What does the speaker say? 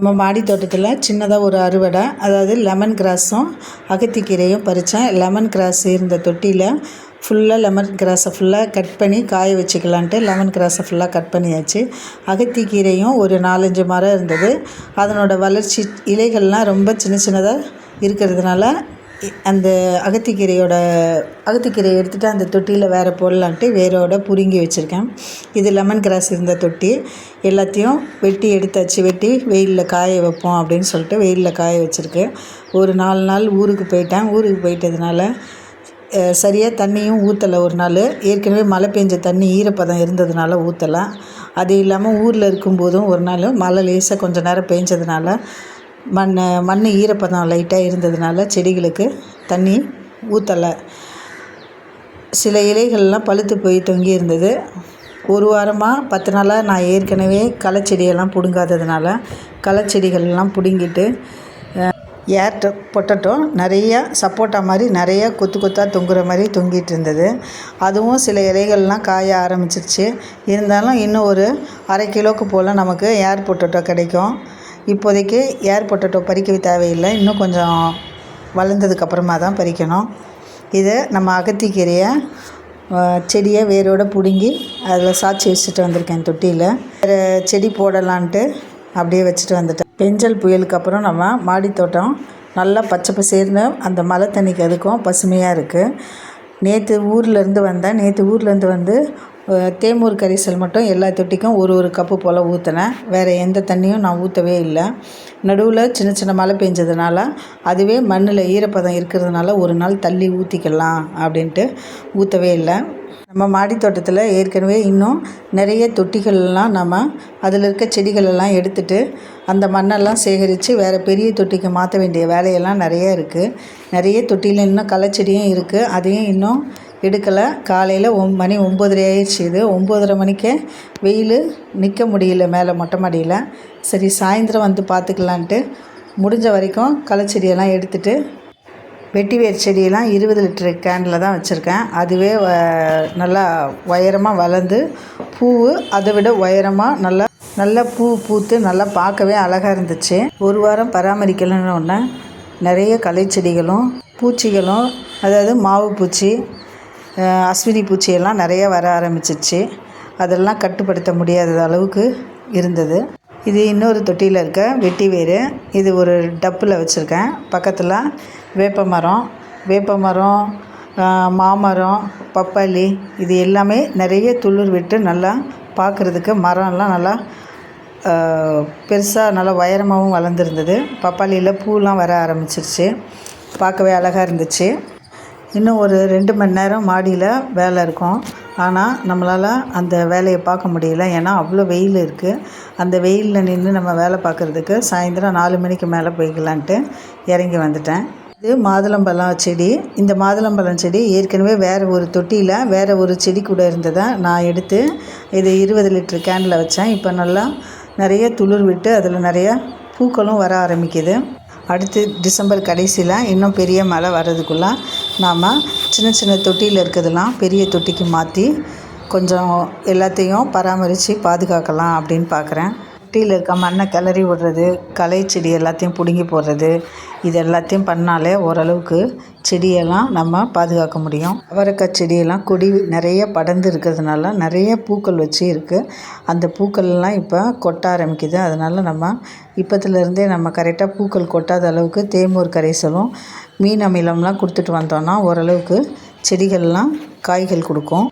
நம்ம மாடி தோட்டத்தில் சின்னதாக ஒரு அறுவடை அதாவது லெமன் கிராஸும் அகத்திக்கீரையும் பறித்தேன் லெமன் கிராஸ் இருந்த தொட்டியில் ஃபுல்லாக லெமன் கிராஸை ஃபுல்லாக கட் பண்ணி காய வச்சுக்கலான்ட்டு லெமன் கிராஸை ஃபுல்லாக கட் பண்ணியாச்சு. அகத்திக்கீரையும் ஒரு நாலஞ்சு மரம் இருந்தது. அதனோட வளர்ச்சி இலைகள்லாம் ரொம்ப சின்ன சின்னதாக இருக்கிறதுனால அந்த அகத்திக்கீரையோட அகத்திக்கீரையை எடுத்துகிட்டு அந்த தொட்டியில் வேறு போடலான்ட்டு வேரோட புருங்கி வச்சுருக்கேன். இது லெமன் கிராஸ் இருந்த தொட்டி. எல்லாத்தையும் வெட்டி எடுத்தாச்சு வெட்டி வெயிலில் காய வைப்போம் அப்படின்னு சொல்லிட்டு வெயிலில் காய வச்சுருக்கு. ஒரு நாலு நாள் ஊருக்கு போயிட்டேன். ஊருக்கு போயிட்டதுனால சரியாக தண்ணியும் ஊற்றலை ஒரு நாள் ஏற்கனவே மழை பெஞ்ச தண்ணி ஈரப்பதம் இருந்ததுனால ஊற்றலை அது இல்லாமல் ஊரில் இருக்கும்போதும் ஒரு நாள் மழை லேசாக கொஞ்சம் நேரம் பெஞ்சதுனால மண் மண் ஈரப்பதம் லைட்டாக இருந்ததுனால செடிகளுக்கு தண்ணி ஊற்றலை சில இலைகள்லாம் பழுத்து போய் தொங்கி இருந்தது. ஒரு வாரமாக பத்து நாளாக நான் ஏற்கனவே களைச்செடியெல்லாம் பிடுங்காததுனால களைச்செடிகள்லாம் பிடுங்கிட்டு ஏர் பொட்டட்டோ நிறையா சப்போட்டா மாதிரி நிறையா கொத்து கொத்தாக தொங்குற மாதிரி தொங்கிட்டு இருந்தது. அதுவும் சில இலைகள்லாம் காய ஆரம்பிச்சிருச்சு. இருந்தாலும் இன்னும் ஒரு அரை கிலோவுக்கு போல் நமக்கு ஏர் பொட்டட்டோ கிடைக்கும். இப்போதைக்கு ஏர் பொட்டட்டோ பறிக்க தேவையில்லை. இன்னும் கொஞ்சம் வளர்ந்ததுக்கப்புறமா தான் பறிக்கணும். இதை நம்ம அகத்திக்கீரையை செடியை வேரோடு பிடுங்கி அதில் சாய்ச்சி வச்சுட்டு வந்திருக்கேன் தொட்டியில். வேறு செடி போடலான்ட்டு அப்படியே வச்சுட்டு வந்துட்டேன். பெஞ்சல் புயலுக்கு அப்புறம் நம்ம மாடித்தோட்டம் நல்லா பச்சை பசேர்னு அந்த மழை தண்ணிக்கு அதுக்கும் பசுமையாக இருக்குது நேற்று ஊர்லேருந்து வந்தேன். நேற்று ஊர்லேருந்து வந்து தேமூர் கரிசல் மட்டும் எல்லா தொட்டிக்கும் ஒரு ஒரு கப்பு போல் ஊற்றினேன் வேறு எந்த தண்ணியும் நான் ஊற்றவே இல்லை. நடுவில் சின்ன சின்ன மழை பெஞ்சதுனால அதுவே மண்ணில் ஈரப்பதம் இருக்கிறதுனால ஒரு நாள் தள்ளி ஊற்றிக்கலாம் அப்படின்ட்டு ஊற்றவே இல்லை. நம்ம மாடி தோட்டத்தில் ஏற்கனவே இன்னும் நிறைய தொட்டிகள்லாம் நம்ம அதில் இருக்க செடிகளெல்லாம் எடுத்துகிட்டு அந்த மண்ணெல்லாம் சேகரித்து வேறு பெரிய தொட்டிக்கு மாற்ற வேண்டிய வேலையெல்லாம் நிறைய இருக்குது நிறைய தொட்டியில் இன்னும் களைச்செடியும் இருக்குது அதையும் இன்னும் எடுக்கலை. காலையில் ஒம் மணி ஒம்பதரை ஆயிடுச்சு இது. ஒம்பதரை மணிக்கே வெயில் நிற்க முடியல மேலே மொட்டை மாடியில். சரி சாயந்தரம் வந்து பார்த்துக்கலான்ட்டு முடிஞ்ச வரைக்கும் களைச்செடியெல்லாம் எடுத்துகிட்டு வெட்டி வேர் செடியெல்லாம் இருபது லிட்டரு கேனில் தான் வச்சுருக்கேன். அதுவே நல்லா உயரமாக வளர்ந்து பூ அதை விட உயரமாக நல்லா நல்லா பூ பூத்து நல்லா பார்க்கவே அழகாக இருந்துச்சு. ஒரு வாரம் பராமரிக்கலன்னு ஒன்று நிறைய களை செடிகளும் பூச்சிகளும் அதாவது மாவு பூச்சி அஸ்வினி பூச்சியெல்லாம் நிறைய வர ஆரம்பிச்சிச்சு. அதெல்லாம் கட்டுப்படுத்த முடியாத அளவுக்கு இருந்தது. இது இன்னொரு தொட்டியில் இருக்க வெட்டி வேறு இது ஒரு டப்பில் வச்சுருக்கேன். பக்கத்தில் வேப்ப மரம் வேப்ப மரம் மாமரம் பப்பாளி இது எல்லாமே நிறைய துளிர் விட்டு நல்லா பார்க்குறதுக்கு மரம்லாம் நல்லா பெருசாக நல்லா உயரமாகவும் வளர்ந்துருந்தது. பப்பாளியில் பூலாம் வர ஆரம்பிச்சிருச்சு. பார்க்கவே அழகாக இருந்துச்சு. இன்னும் ஒரு ரெண்டு மணி நேரம் மாடியில் வேலை இருக்கும். ஆனால் நம்மளால் அந்த வேலையை பார்க்க முடியல. ஏன்னா அவ்வளோ வெயில் இருக்குது அந்த வெயிலில் நின்று நம்ம வேலை பார்க்குறதுக்கு சாயந்தரம் நாலு மணிக்கு மேலே போய்க்கலான்ட்டு இறங்கி வந்துட்டேன். இது மாதுளம்பழம் செடி. இந்த மாதுளம்பழம் செடி ஏற்கனவே வேறு ஒரு தொட்டியில் வேறு ஒரு செடி கூட இருந்ததை நான் எடுத்து இது இருபது லிட்டர் கேனில் வச்சேன். இப்போ நல்லா நிறைய துளிர் விட்டு அதில் நிறைய பூக்களும் வர ஆரம்பிக்குது. அடுத்து டிசம்பர் கடைசியில் இன்னும் பெரிய மழை வர்றதுக்குள்ளே நாம் சின்ன சின்ன தொட்டியில் இருக்கிறதெல்லாம் பெரிய தொட்டிக்கு மாற்றி கொஞ்சம் எல்லாத்தையும் பராமரித்து பாதுகாக்கலாம் அப்படின்னு பார்க்குறேன் தொட்டியில் இருக்க மண்ணை கிளறி விடுறது களை செடி எல்லாத்தையும் பிடுங்கி போடுறது இது எல்லாத்தையும் பண்ணாலே ஓரளவுக்கு செடியெல்லாம் நம்ம பாதுகாக்க முடியும். அவரைக்காய் செடியெல்லாம் கொடி நிறைய படர்ந்து இருக்கிறதுனால நிறைய பூக்கள் வச்சு இருக்குது அந்த பூக்கள்லாம் இப்போ கொட்ட ஆரம்பிக்குது. அதனால் நம்ம இப்போத்துலேருந்தே நம்ம கரெக்டாக பூக்கள் கொட்டாத அளவுக்கு தேமூர் கரைசலும் மீன் அமிலம்லாம் கொடுத்துட்டு வந்தோன்னா ஓரளவுக்கு செடிகள்லாம் காய்கள் கொடுக்கும்.